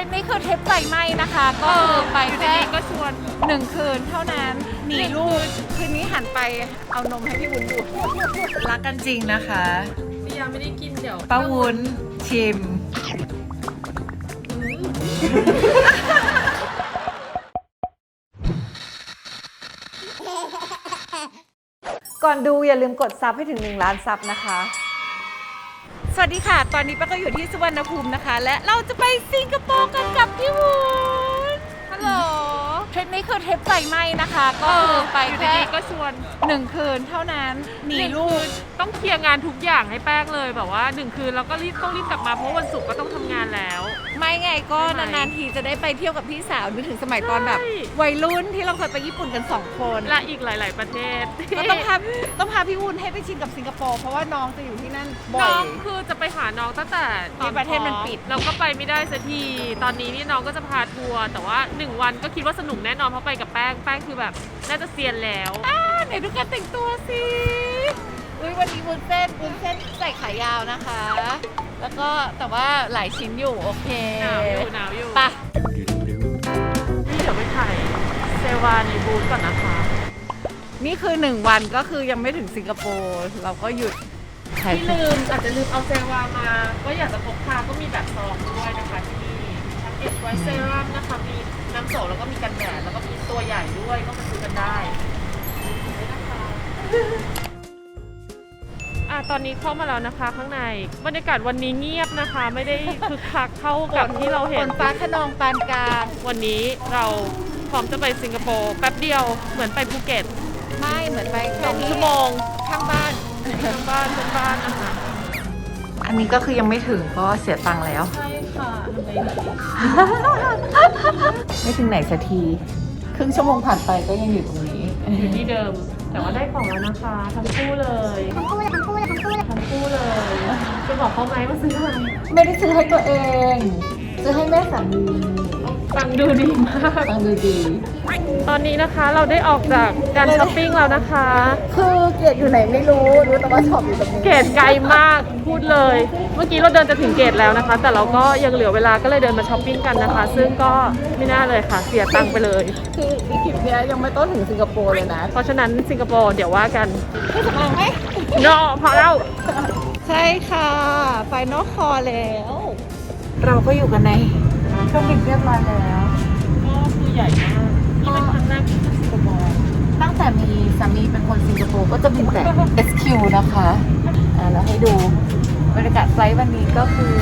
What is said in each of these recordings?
ริปนี้คือทริปไฟไหม้นะคะ ก็คือไปอยู่แค่ดีๆก็ชวนหนึ่งคืนเท่านั้นหนีลูกคืนนี้หันไปเอานมให้พี่วุ้นดูรักกันจริงนะคะพี่ยาไม่ได้กินเดี๋ยวป้าวุ้นชิมก่อนดูอย่าลืมกดซับให้ถึง 1 ล้านซับนะคะ สวัสดีค่ะ ตอนนี้ป้าก็อยู่ที่สุวรรณภูมินะคะ และเราจะไปสิงคโปร์กันกับพี่วุ้นฮัลโหลทริปนี้คือทริปไฟไหม้นะคะ ก็คือไปอยู่แค่ดีๆก็ชวนหนึ่งคืนเท่านั้นหนีหนึ่งลูคืกนต้องเคลียร์งานทุกอย่างให้แป้งเลยแบบว่าหนึ่งคืนเราก็รีบต้องรีบกลับมาเพราะวันศุกร์ก็ต้องทำงานแล้ว ไม่ไงก็ใช่ไหมนานๆทีจะได้ไปเที่ยวกับพี่สาวนึกถึงสมัยตอนแบบ ใช่ วัยรุ่นที่เราเคยไปญี่ปุ่นกันสองคนและอีกหลาย ๆ ประเทศก็ต้องพาต้องพาพี่วุ้นให้ไปชินกับสิงคโปร์เพราะว่าน้องจะอยู่ที่นั่นบ่อน้อย งคือจะไปหาน้องตั้งแต่ตอที่ประเทศมันปิด เราก็ไปไม่ได้สักที ตอนนี้นี่น้องก็จะพาทัวร์แต่ว่าหนึ่งวันก็คิดว่าสนุกแน่นอนเพราะไปกับแป้งแป้งคือแบบน่าจะเซียนแล้ว อ่าไหนดูการแต่งตัวสิ อุ้ยวันนี้วุ้นเส้นวุ้นเส้นใส่ขายาวนะคะ แล้วก็แต่ว่าหลายชิ้นอยู่โอเคหนาวอยู่หนาวอยู่ไปะนี่เดี๋ยวไปถ่ายเซวาในบูธก่อนนะคะ นี่คือหนึ่งวันก็คือยังไม่ถึงสิงคโปร์เราก็หยุดถ่ายที่ลืมอาจจะลืมเอาเซวามา ก็อยากจะพกพาก็มีแบบซองด้วยนะคะที่นี่ทั้งเอสไวเซรั่มนะคะมีน้ำโสแล้วก็มีกันแดดแล้วก็มีตัวใหญ่ด้วยก็มาซื้อกันได้นี่นะคะอะ ตอนนี้เข้ามาแล้วนะคะ ข้างในบรรยากาศวันนี้เงียบนะคะ ไม่ได้คึกคักเท่ากับที่เราเห็ฝนนฟ้าขนองปานกลาง วันนี้เราพร้อมจะไปสิงคโปร์แป๊บเดียวเหมือนไปภูเก็ตไม่เหมือนไปสแค่องนี้ชั่วโมงข้างบ้านทั้งบ้านทั้งบ้านนะคะอันนี้ก็คือยังไม่ถึงก็เสียตังค์แล้ว ใช่ค่ะทำไงดีไม่ถึงไหนสักที ครึ่งชั่วโมงผ่านไปก็ยังอยู่ตรงนี้ อยู่ที่เดิม แต่ว่าได้ของแล้วนะคะ ทั้งคู่เลย บอกเขาไหมว่าซื้ออะไรไม่ได้ซื้อให้ตัวเอง ซื้อให้แม่สามีฟังดูดีมาก ฟังดูดี ตอนนี้นะคะเราได้ออกจากการช้อปปิ้งแล้วนะคะ คือเกดอยู่ไหนไม่รู้ รู้แต่ว่าช็อปอยู่ตรงนี้ เกตไกลมากพูดเลย เมื่อกี้เราเดินจะถึงเกตแล้วนะคะ แต่เราก็ยังเหลือเวลาก็เลยเดินมาช้อปปิ้งกันนะคะ ซึ่งก็ไม่น่าเลยค่ะ เสียตังค์ไปเลย คืออีกทริปเนี้ยยังไม่ต้องถึงสิงคโปร์เลยนะ เพราะฉะนั้นสิงคโปร์เดี๋ยวว่ากันไม่สำอางไหมเนาะพอแล้ว ใช่ค่ะ ไฟนอลคอแล้ว เราก็อยู่กันในเครื่องบินเรียบร้อยแล้ว ก็คือใหญ่มากนี่เป็นครั้งแรกที่ไปสิงคโปร์ตั้งแต่มีสามีเป็นคนสิงคโปร์ก็จะบินแต่ SQ นะคะอ่าแล้วให้ดูบรรยากาศไฟลท์วันนี้ก็คือ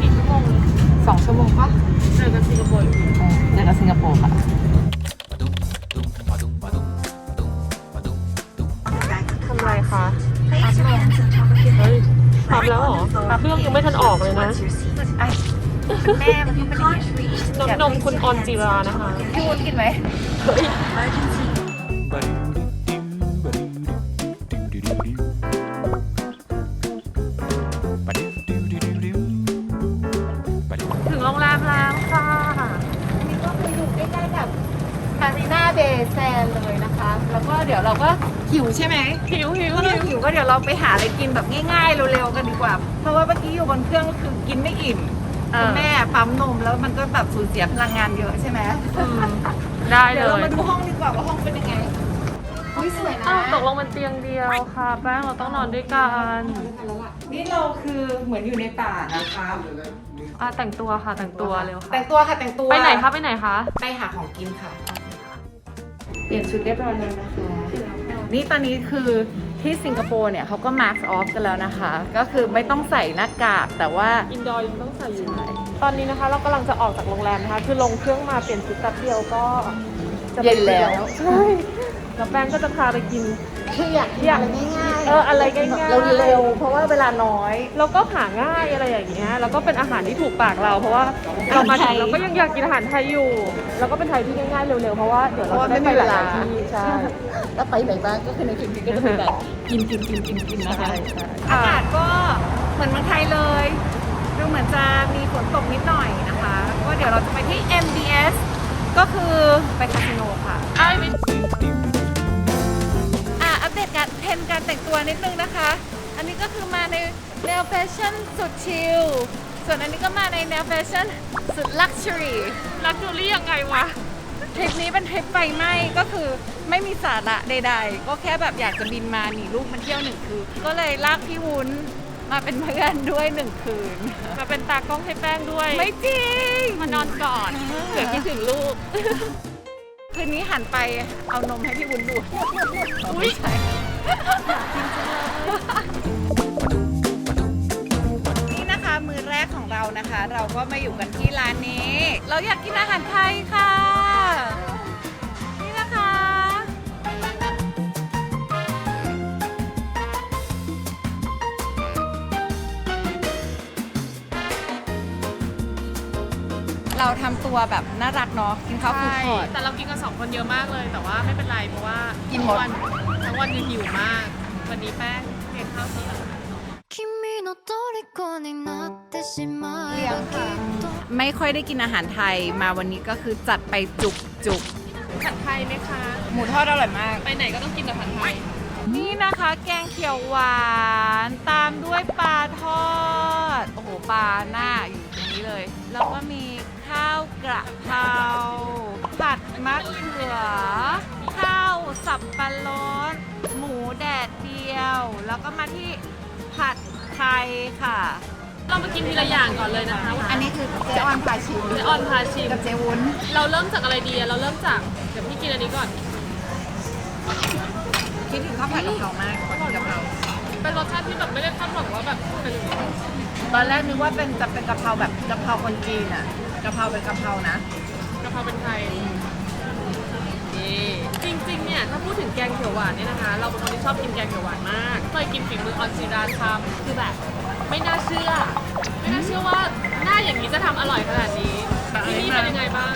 กี่ชั่วโมง2ชั่วโมงปะเจอกันสิงคโปร์อีกทีเออเจอกันสิงคโปร์ค่ะ ทำแล้วเหรอเครื่องยังไม่ทันออกเลยนะแม่มันเป็นอย่างนี้น้ำนมคุณออนจิรานะคะพี่วุ้นกินไหมถึงโรงแรมแล้วค่ะอันนี้ก็คืออยู่ใกล้ๆกับคารีนาเบย์แซนเลยนะคะ แล้วก็เดี๋ยวเราก็หิวใช่ไหมหิวหิวก็เราหิวหิวก็เดี๋ยวเราไปหาอะไรกินแบบง่ายๆเร็วๆกันดี กว่า เพราะว่าเมื่อกี้อยู่บนเครื่องก็คือกินไม่อิ่มเอคุณอแม่ปั๊มนมแล้วมันก็แบบสูญเสียพลังงานเยอะใช่ไหมอืมได้เลเดี๋ยวเรายมาดูห้องดีกว่าว่าห้องเป็นยังไงอุ้ยสวยนะ อ้าวตกลงมันเตียงเดียวค่ะ แป้งเราต้องนอนด้วยกันนี่เราคือเหมือนอยู่ในป่านะคะอะแต่งตัวค่ะแต่งตัวเร็วค่ะแต่งตัวค่ะแต่งตัวไปไหนคะไปไหนคะไปหาของกินค่ะ เปลี่ยนชุดเรียบร้อยแล้วนะคะ นี่ตอนนี้คือ ที่สิงคโปร์เนี่ยเขาก็มาร์กออฟกันแล้วนะคะ ก็คือไม่ต้องใส่หน้ากากแต่ว่า อินดอร์ยังต้องใส่อยู่ ตอนนี้นะคะเรากำลังจะออกจากโรงแรมนะคะ คือลงเครื่องมาเปลี่ยนชุดแป๊บเดียวก็จะไปเย็นแล้ว ใช่ แล้วแป้งก็จะพาไปกิน คืออยากอยากอะไรง่ายๆเอออะไรง่ายๆ เราเร็วๆเพราะว่าเวลาน้อย แล้วก็หาง่ายอะไรอย่างเงี้ย แล้วก็เป็นอาหารที่ถูกปากเรา เพราะว่าเรามาถึงเราก็ยังอยากกินอาหารไทยอยู่ แล้วก็เป็นไทยที่ง่ายๆเร็วๆ เพราะว่าเดี๋ยวเพเราราะว่าจะไม่ได้มีไปหเวลาลายๆที่ใช่แล้วไปไหนบ้างก็คือในคลิปนี้ก็จะเป็นแบบกินกินกินกินกินนะคะใช่ใช่อากาศก็เหมือนเมืองไทยเลย ดูเหมือนจะมีฝนตกนิดหน่อยนะคะ ก็เดี๋ยวเราจะไปที่ MBS ก็คือไปคาสิโนค่ะ ไอ้ไม่อะอัปเดต การเทรนด์การแต่งตัวนิดนึงนะคะ อันนี้ก็คือมาในแนวแฟชั่นสุดชิลสส่วนอันนี้ก็มาในแนวแฟชั่นสุดลักชัวรี่ ลักจูรี่ยังไงวะ ทริปนี้เป็นทริปไฟไหม้ก็คือไม่มีสาระใด ๆ ก็แค่แบบอยากจะบินมาหนีลูกมันเที่ยวหนึ่งคืน ก็เลยลากพี่วุ้นมาเป็นเพื่อนด้วยหนึ่งคืน มาเป็นตากล้องให้แป้งด้วยไม่จริง มานอนก่อนเผื่อคิดถึงลูก คืนนี้หันไปเอานมให้พี่วุ้นดูอุ๊ยไม่ใช่ นี่นะคะมือแรกของเรานะคะ เราก็มาอยู่กันที่ร้านนี้ เราอยากกินอาหารไทยค่ะ นี่นะคะ เราทำตัวแบบน่ารักเนาะกินข้าวฟูดใช่คอร์ท แต่เรากินกันสองคนเยอะมากเลย แต่ว่าไม่เป็นไรเพราะว่ากิกินหมด วันทั้ง วันนี้หิวมาก วันนี้แป้งเลี้ยงข้าวเที่ยงลียงค่ะ ไม่ค่อยได้กินอาหารไทยมาวันนี้ก็คือจัดไปจุกจุกผัดไทยไหมคะ หมูทอดอร่อยมาก ไปไหนก็ต้องกินกับผัดไทย นี่นะคะ แกงเขียวหวานตามด้วยปลาทอด โอ้โหปลาหน้าอยู่ตรงนี้เลย แล้วก็มีข้าวกระเพราผัดมะเขือ สับปะรดหมูแดดเดียว แล้วก็มาที่ผัดไทยค่ะ เรามากินทีละอย่างก่อนเลยนะคะอันนี้คือเจออนพาชิมเจออนพาชิมกับเจวุ้น เราเริ่มจากอะไรดีอะเราเริ่มจากเดี๋ยวพี่กินอันนี้ก่อน คิดถึงข้าวผัดกะเพรามากขอกินกะเพราเป็นรสชาติที่แบบไม่ได้คาดหวังว่าแบบเป็นอย่างนี้ตอนแรกนึกว่าเป็นจะเป็นกะเพราแบบกะเพราคนจีนอะกะเพราเป็นกะเพรานะกะเพราเป็นไทยนี่จ ริงๆ เนี่ยถ้าพูดถึงแกงเขียวหวานเนี่ยนะคะ เราเป็นคนที่ชอบกินแกงเขียวหวานมากเคยกินฝีมือออนซีราทำคือแบบไม่น่าเชื่อ ไม่น่าเชื่อว่าหน้าอย่างนี้จะทำอร่อยขนาดนี้ที่นี่เป็นยังไงบ้าง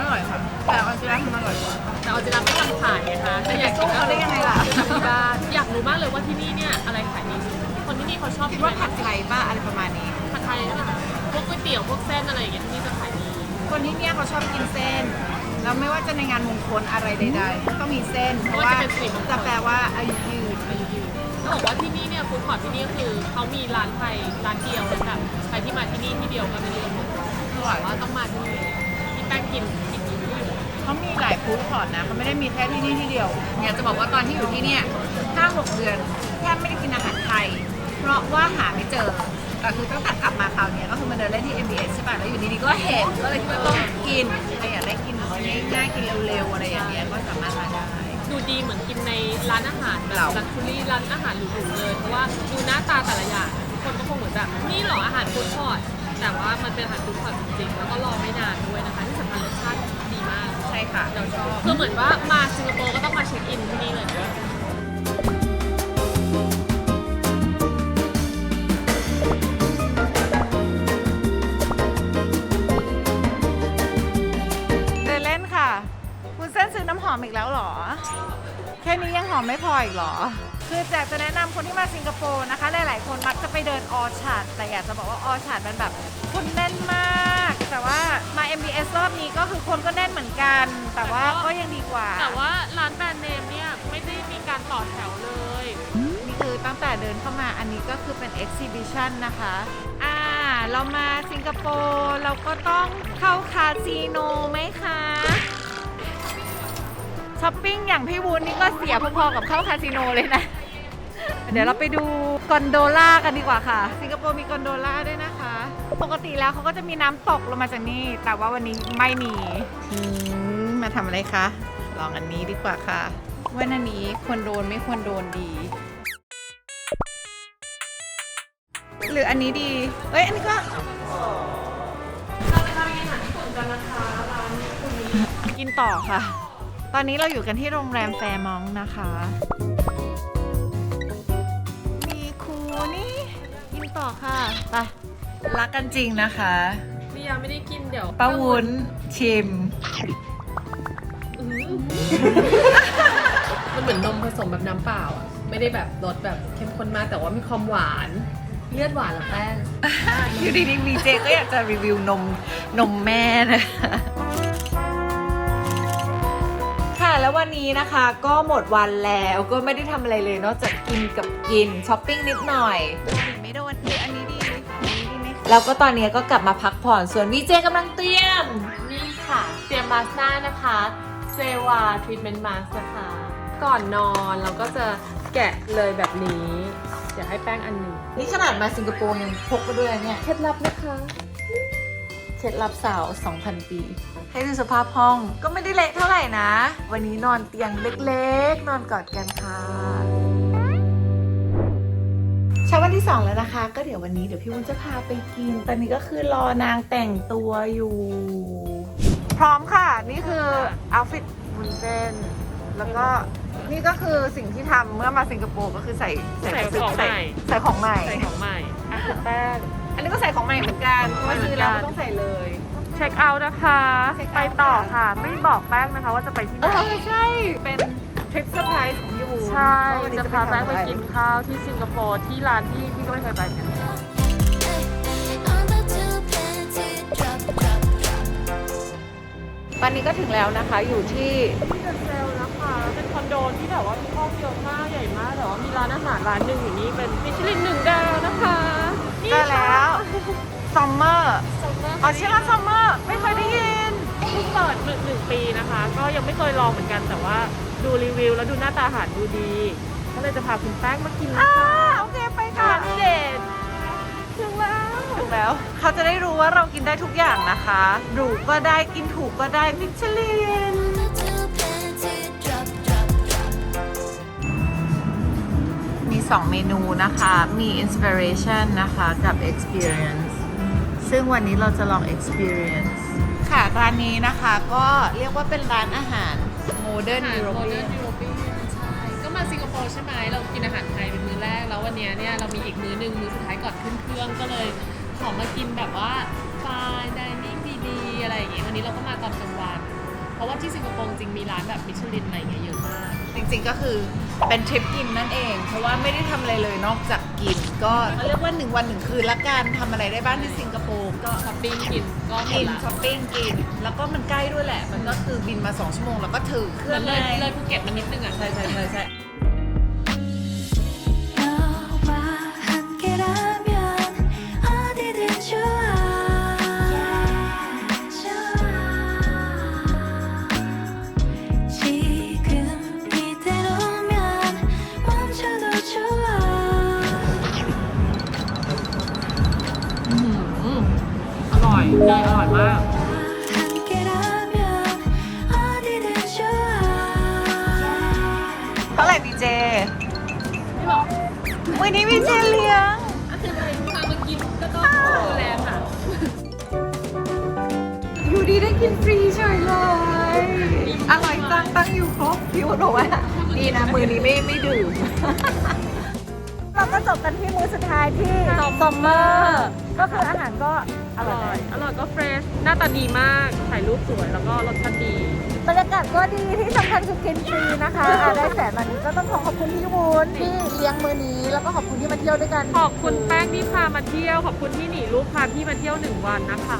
อร่อยค่ะ แต่ออนซิล่าทำอร่อยกว่า แต่ออนซีราไม่ทำขายไงคะแต่อยากสู้เขาได้ยังไงล่ะทำที่บ้านอยากรู้มากเลยว่าที่นี่เนี่ยอะไรขายดีสุดคนที่นี่เขาชอบคิดกินว่าอะไรผัดไทยป้าอะไรประมาณนี้ ผัดไทยใช่ไหมคะพวกก๋วยเตี๋ยวพวกเส้นอะไรอย่างเงี้ยที่นี่จะขายดี คนที่เนี่ยเขาชอบกินเส้น แล้วไม่ว่าจะในงานมงคลอะไรใดๆต้องมีเส้น เพราะว่าจะแปลว่าอายุยืนอายุยืนเขาบอกว่าที่นี่เนี่ยฟู้ดคอร์ทที่นี่ก็คือเขามีร้านไทยร้านเดียวแบบใครที่มาที่นี่ที่เดียวก็ไม่เลือกหมดอร่อยว่าต้องมาที่นี่ที่แป้งกินกินอยู่ที่อยู่เขามีหลายฟู้ดคอร์ทนะเขาไม่ได้มีแค่ที่นี่ที่เดียวอยากจะบอกว่าตอนที่อยู่ที่เนี่ยห้าหกเดือนแทบไม่ได้กินอาหารไทย เพราะว่าหาไม่เจอแต่คือตั้งแต่กลับมาคราวเนี้ยก็คือมาเดินเล่นที่ MBS ใช่ป่ะแล้วอยู่ดีๆก็เห็นก็เลยคิดว่าต้องกินใครอยากได้กิน ง่ายๆกินเร็วๆอะไรอย่างเงี้ยก็สามารถมาได้ ดูดีเหมือนกินในร้านอาหารแบบเรา ลักชูรี่ร้านอาหารหรูๆเลย เพราะว่าดูหน้าตาแต่ละอย่างทุกคนก็คงเหมือนแบบนี่เหรออาหารฟู้ดคอร์ทแต่ว่ามันเป็นอาหารฟู้ดคอร์ทจริงๆแล้วก็รอไม่นานด้วยนะคะที่สำคัญรสชาติดีมากใช่ค่ะ เราชอบคือเหมือนว่ามาสิงคโปร์ก็ต้องมาเช็คอินที่นี่เลย อมไม่พออีกเหรอ คืออยากจะแนะนำคนที่มาสิงคโปร์นะคะ หลาย ๆ คนมักจะไปเดินออชาร์ดแต่อยากจะบอกว่าออชาร์ดมันแบบคนแน่นมาก แต่ว่ามา MBS รอบนี้ก็คือคนก็แน่นเหมือนกัน แต่ว่าก็ยังดีกว่า แต่ว่าร้านแบรนด์เนมเนี่ยไม่ได้มีการต่อแถวเลย นี่คือตั้งแต่เดินเข้ามาอันนี้ก็คือเป็น exhibition นะคะ อ่า เรามาสิงคโปร์เราก็ต้องเข้าคาสิโนไหมคะ ช้อปปิ้งอย่างพี่วุ้นนี่ก็เสียพอๆกับเข้าคาสิโนเลยนะ เดี๋ยวเราไปดูกอนโดล่ากันดีกว่าค่ะ สิงคโปร์มีกอนโดล่าด้วยนะคะ ปกติแล้วเขาก็จะมีน้ำตกลงมาจากนี่ แต่ว่าวันนี้ไม่มีอืมมาทำอะไรคะ ลองอันนี้ดีกว่าค่ะว่าอันนี้ควรโดนไม่ควรโดนดี หรืออันนี้ดี เอ้ย อันนี้ก็เราจะทำอาหารญี่ปุ่นกันนะคะร้านคุณนี้กินต่อค่ะ ตอนนี้เราอยู่กันที่โรงแรมแฟร์มองก์นะคะ มีครูนี่กินต่อค่ะ ไป รักกันจริงนะคะนี่ยังไม่ได้กินเดี๋ยวป้าวุ้นชิมอื้อมันเหมือนนมผสมแบบน้ำเปล่าอะ ไม่ได้แบบรสแบบเข้มข้นมากแต่ว่ามีความหวาน เลือดหวานเหรือแป้งอยู่ดีๆมีเจก็อยากจะรีวิวนมนมแม่นะ แล้ววันนี้นะคะก็หมดวันแล้วก็ไม่ได้ทำอะไรเลยนอกจากกินกับกินช้อปปิ้งนิดหน่อย ไม่โดนหรืออันนี้ดีอันนี้ดีไหมคแล้วก็ตอนนี้ก็กลับมาพักผ่อนส่วนวีเจกำลังเตรียม นี่ค่ะ เตรียมมาสหน้านะคะเซวาทรีทเมนต์มาสนะคะ ก่อนนอนเราก็จะแกะเลยแบบนี้ เดี๋ยวให้แป้งอันหนึ่งนี่ขนาดมาสิงคโปร์ยังพกมาด้วยนะเนี่ย เคล็ดลับนะคะ เคล็ดลับสาว 2,000 ปี ให้ดูสภาพห้องก็ไม่ได้เละเท่าไหร่นะ วันนี้นอนเตียงเล็กๆ นอนกอดกันค่ะเช้าวันที่ 2 แล้วนะคะ ก็เดี๋ยววันนี้เดี๋ยวพี่วุ้นจะพาไปกิน ตอนนี้ก็คือรอนางแต่งตัวอยู่ พร้อมค่ะ นี่คือเอาฟิตวุ้นเส้น แล้วก็นี่ก็คือสิ่งที่ทำเมื่อมาสิงคโปร์ก็คือใส่ใส่ของใหม่ ใส่ของใหม่ใส่ของใหม่อะคือแป้งอันนี้ก็ใส่ของใหม่เหมือนกันเพราะว่า เช็คเอาท์นะคะเช็คเอาท์ไปต่อค่ะ ไม่บอกแป้งนะคะว่าจะไปที่ไหเอนอใช่ เป็นทริปเซอร์ไพรส์ของพี่วูนใช่ ว่าวันนี้จะพาแป้งไปกินทำอะรข้าวที่สิงคโปร์ที่ร้านที่พี่ก็ไม่เคยไปกัน Under two panty drop drop drop ตอนนี้ก็ถึงแล้วนะคะอยู่ที่ ที่เดอะเซลนะคะ เป็นคอนโดที่แบบว่ามีห้องเยอะมากใหญ่มากแต่ว่ามีร้านอาหารร้านหนึ่งอยู่นี่เป็นมิชลินหนึ่งดาวนะคะนี่ได้แล้ว ซัมเมอร์ซัมเมอร์อ๋อชื่อร้านซัมเมอร์ไม่เคยได้ยิน เพิ่งเปิดหนึ่งหนึ่งปีนะคะ ก็ยังไม่เคยลองเหมือนกันแต่ว่าดูรีวิวแล้วดูหน้าตาอาหารดูดี ก็เลยจะพาคุณแป้งมากินนะอ่าคะโอเคไปค่ะร้านเด็ดถึงแล้วถึงแล้ว เขาจะได้รู้ว่าเรากินได้ทุกอย่างนะคะหรูก็ได้กินถูกก็ได้มิชลิน Under two panty drop drop drop มี 2 เมนูนะคะ มี inspiration นะคะ กับ experience ซึ่งวันนี้เราจะลอง experience ค่ะร้านนี้นะคะก็เรียกว่าเป็นร้านอาหาร modern อาหาร European modern European ใช่ ก็มาสิงคโปร์ใช่ไหมเรากินอาหารไทยเป็นมื้อแรก แล้ววันเนี้ยเนี่ยเรามีอีกมื้อหนึ่งมื้อสุดท้ายก่อนขึ้นเครื่องก็เลยขอมากินแบบว่าฟายดิเนิ่งดีๆอะไรอย่างเงี้ยวันนี้เราก็มาตอนกลางวัน เพราะว่าที่สิงคโปร์จริงมีร้านแบบมิชลินอะไรอย่างเงี้ยเยอะมาก จริงๆก็คือเป็นทริปกินนั่นเอง เพราะว่าไม่ได้ทำอะไรเลยนอกจากกิน ก็เรียกว่า1วัน1คืนละกันทำอะไรได้บ้างที่สิงคโปร์ก็ช้อปปิ้งกินก็หมกิดนละช้อปปิ้งกิน แล้วก็มันใกล้ด้วยแหละ มันก็คือบินมา 2 ชั่วโมง แล้วก็ถึงเคเหรื่มือองนเลยไงเลยภูเก็ตมานิดนึงอะ ใช่ใช่ใช่ใช่ ไม่บอกวันนี้พีเจเลี้ยงก็คือเลยพามากินแล้วก็โรงแรมอะ อยู่ดีได้กินฟรีเฉยเลย อร่อยจังตั้งอยู่ครบพี่วุฒิบอกว่าดีนะมือนี้ไม่ไม่ดื่ม เราก็จบกันที่มื้อสุดท้ายที่ Summer ก็คืออาหารก็ออร่ร่ออยยอร่อยก็เฟรช หน้าตาดีมาก ถ่ายรูปสวยแล้วก็รสชาติดีบรรยา กาศก็ดีที่สำคัญคือกินฟรีนะคะอะได้แสนวันนี้ก็ต้องขอขอบคุณพี่วุ้นที่เลี้ยงมื้อนี้ แล้วก็ขอบคุณที่มาเที่ยวด้วยกันขอบคุณแป้งที่พามาเที่ยว ขอบคุณที่หนีรูปพาพี่มาเที่ยวหนึ่งวันนะคะ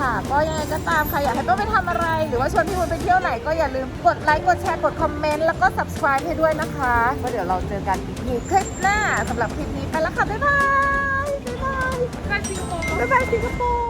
ค่ะ ก็ยังไงก็ตามใครอยากให้ป้าไปทำอะไร หรือว่าชวนพี่วุ้นไปเที่ยวไหนก็อย่าลืมกดไลค์กดแชร์กดคอมเมนต์แล้วก็ subscribe ให้ด้วยนะคะก็เดี๋ยวเราเจอกันอีกทีคลิปหน้าสำหรับคลิปนี้ไปแล้วค่ะบ๊ายบายบ๊ายบายไปสิงคโปร์บ๊ายบายสิงคโปร์